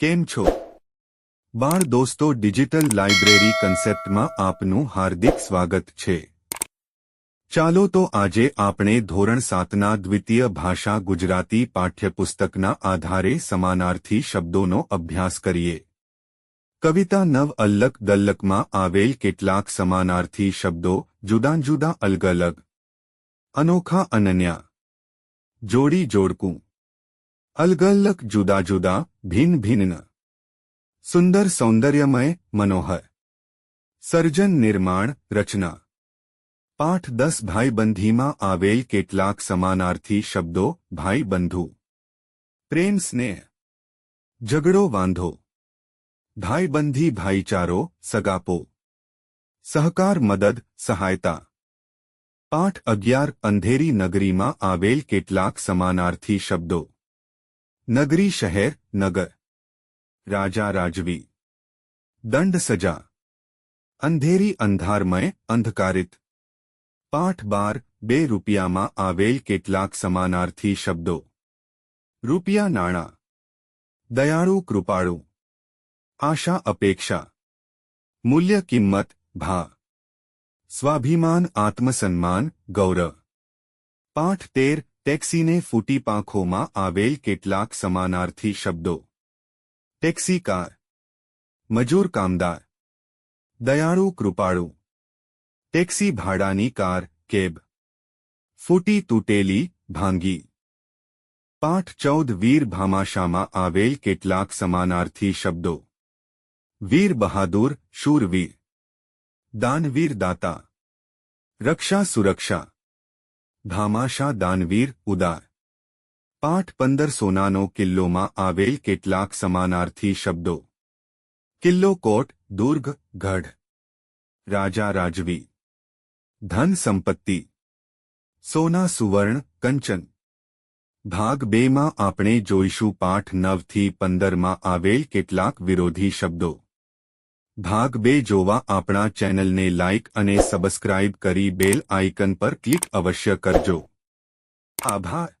કેમ છો? બાળ દોસ્તો ડિજિટલ લાઇબ્રેરી કન્સેપ્ટમાં આપનું હાર્દિક સ્વાગત છે. ચાલો તો આજે આપણે ધોરણ સાતના દ્વિતીય ભાષા ગુજરાતી પાઠ્યપુસ્તકના આધારે સમાનાર્થી શબ્દોનો અભ્યાસ કરીએ. કવિતા નવ અલ્લક દલ્લકમાં આવેલ કેટલાક સમાનાર્થી શબ્દો જુદા જુદા અલગ અલગ. અનોખા અનન્યા. જોડી જોડકું. અલગઅલગ જુદા જુદા ભિન્ન ભિન્ન સુંદર સૌંદર્યમય મનોહર સર્જન નિર્માણ રચના પાઠ દસ ભાઈબંધીમાં આવેલ કેટલાક સમાનાર્થી શબ્દો ભાઈબંધુ પ્રેમ સ્નેહ ઝઘડો વાંધો ભાઈબંધી ભાઈચારો સગાપો સહકાર મદદ સહાયતા પાઠ અગિયાર અંધેરી નગરીમાં આવેલ કેટલાક સમાનાર્થી શબ્દો નગરી શહેર નગર રાજા રાજવી દંડ સજા અંધેરી અંધારમય અંધકારિત પાઠ બાર બે રૂપિયામાં આવેલ કેટલાક સમાનાર્થી શબ્દો રૂપિયા નાણાં દયાળુ કૃપાળુ આશા અપેક્ષા મૂલ્ય કિંમત ભા સ્વાભિમાન આત્મસન્માન ગૌરવ પાઠ તેર ટેક્સીને ફૂટી પાંખોમાં આવેલ કેટલાક સમાનાર્થી શબ્દો ટેક્સી કાર મજૂર કામદાર દયાળુ કૃપાળુ ટેક્સી ભાડાની કાર કેબ ફૂટી તૂટેલી ભાંગી પાઠ ચૌદ વીર ભામાશામાં આવેલ કેટલાક સમાનાર્થી શબ્દો વીર બહાદુર શૂરવીર દાનવીર દાતા રક્ષા સુરક્ષા ભામાશા દાનવીર, ઉદાર. પાઠ પંદર સોનાનો કિલ્લોમાં આવેલ કેટલાક સમાનાર્થી શબ્દો. કિલ્લો કોટ, દુર્ગ, ગઢ. રાજા રાજવી. ધન સંપત્તિ. સોના સુવર્ણ, કંચન. ભાગ બેમાં આપણે જોઈશું પાઠ નવથી પંદરમાં આવેલ કેટલાક વિરોધી શબ્દો. ભાગ બે જોવા આપણા ચેનલને લાઇક અને સબસ્ક્રાઇબ કરી બેલ આઇકન પર ક્લિક અવશ્ય કરજો. આભાર.